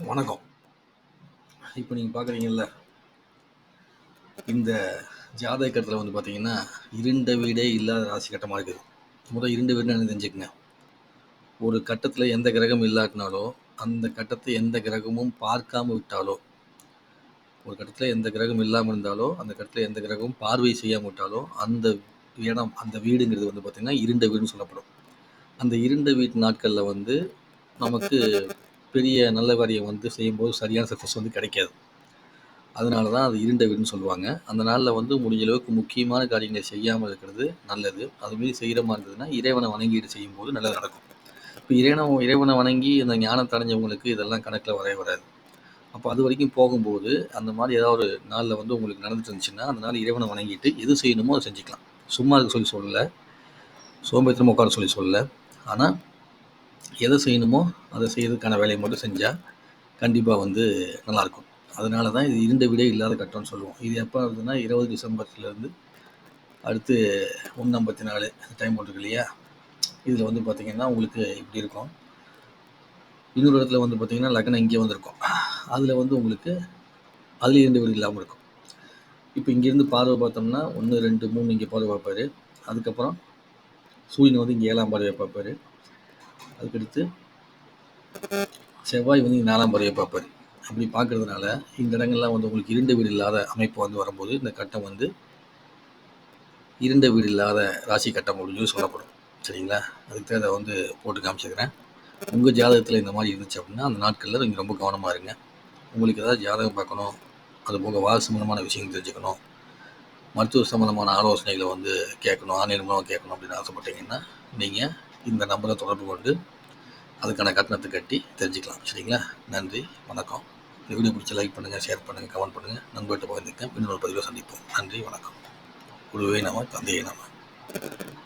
வணக்கம். இப்போ நீங்கள் பார்க்குறீங்கல்ல இந்த ஜாதகத்தில் வந்து பார்த்தீங்கன்னா இருண்ட வீடே இல்லாத ராசி கட்டமாக இருக்குது முதல் இருண்ட வீடுன்னு என்ன தெரிஞ்சுக்கங்க. ஒரு கட்டத்தில் எந்த கிரகம் இல்லாட்டினாலோ அந்த கட்டத்தை எந்த கிரகமும் பார்க்காம விட்டாலோ ஒரு கட்டத்தில் எந்த கிரகம் இல்லாமல் இருந்தாலோ அந்த கட்டத்தில் எந்த கிரகமும் பார்வை செய்யாமல் விட்டாலோ அந்த இடம் அந்த வீடுங்கிறது வந்து பார்த்திங்கன்னா இருண்ட வீடுன்னு சொல்லப்படும். அந்த இருண்ட வீட்டு நாட்களில் வந்து நமக்கு பெரிய நல்ல காரியம் வந்து செய்யும்போது சரியான சக்ஸஸ் வந்து கிடைக்காது. அதனால தான் அது இருண்ட வீடுன்னு சொல்லுவாங்க. அந்த நாளில் வந்து முடிஞ்ச அளவுக்கு முக்கியமான காரியங்களை செய்யாமல் இருக்கிறது நல்லது. அதுமாரி செய்கிற மாதிரி இருந்ததுன்னா இறைவனை வணங்கிட்டு செய்யும்போது நல்லது நடக்கும். இப்போ இறைவனை இறைவனை வணங்கி அந்த ஞானம் அடைஞ்சவங்களுக்கு இதெல்லாம் கணக்கில் வரவே வராது. அப்போ அது வரைக்கும் போகும்போது அந்த மாதிரி ஏதாவது ஒரு நாளில் வந்து உங்களுக்கு நடந்துட்டு இருந்துச்சுன்னா அந்த நாள் இறைவனை வணங்கிட்டு எது செய்யணுமோ அதை செஞ்சுக்கலாம். சும்மா இருக்க சொல்லி சொல்லலை. சோம்பேத்திரம் உட்கார சொல்லி சொல்லலை. ஆனால் எதை செய்யணுமோ அதை செய்யறதுக்கான வேலையை மட்டும் செஞ்சால் கண்டிப்பாக வந்து நல்லாயிருக்கும். அதனால தான் இது இருண்ட வீடே இல்லாத கட்டம்னு சொல்லுவோம். இது எப்போ ஆகுதுன்னா இருபது டிசம்பர்லேருந்து அடுத்து ஒன்று ஐம்பத்தி நாலு டைம் போட்டுருக்கு இல்லையா? இதில் வந்து பார்த்திங்கன்னா உங்களுக்கு இப்படி இருக்கும். இன்னொரு இடத்துல வந்து பார்த்திங்கன்னா லக்னம் இங்கே வந்திருக்கும். அதில் வந்து உங்களுக்கு அதில் இரண்டு வீடு இல்லாமல் இருக்கும். இப்போ இங்கேருந்து பார்வை பார்த்தோம்னா ஒன்று ரெண்டு மூணு இங்கே பார்வை பார்ப்பார். அதுக்கப்புறம் சூரியன் வந்து இங்கே ஏழாம் பார்வையை பார்ப்பாரு. அதுக்கடுத்து செவ்வாய் வந்து இங்கே நாலாம் பார்வையை பார்ப்பாரு. அப்படி பார்க்கறதுனால இந்த இடங்கள்லாம் வந்து உங்களுக்கு இருண்ட வீடு இல்லாத அமைப்பு வந்து வரும்போது இந்த கட்டம் வந்து இருண்ட வீடு இல்லாத ராசி கட்டம் அப்படின்னு சொல்லப்படும். சரிங்களா? அதுக்கு தான் அதை வந்து போட்டு காமிச்சிக்கிறேன். உங்கள் ஜாதகத்தில் இந்த மாதிரி இருந்துச்சு அப்படின்னா அந்த நாட்களில் நீங்கள் ரொம்ப கவனமாக இருங்க. உங்களுக்கு ஏதாவது ஜாதகம் பார்க்கணும். அது போக வாசு சம்பந்தமான விஷயங்கள் தெரிஞ்சுக்கணும். மருத்துவ சம்மந்தமான ஆலோசனைகளை வந்து கேட்கணும். ஆன்லைன் மூலமாக கேட்கணும் அப்படின்னு ஆசைப்பட்டீங்கன்னா நீங்கள் இந்த நம்பரை தொடர்பு கொண்டு அதுக்கான கட்டணத்தை கட்டி தெரிஞ்சுக்கலாம். சரிங்களா? நன்றி வணக்கம். இந்த வீடியோ பிடிச்ச லைக் பண்ணுங்கள் ஷேர் பண்ணுங்கள் கமெண்ட் பண்ணுங்கள் நண்பர்கிட்ட பகிர்ந்துக்க இன்னொரு பதிவில் சந்திப்போம். நன்றி வணக்கம். குருவே நாம தந்தையே நாம.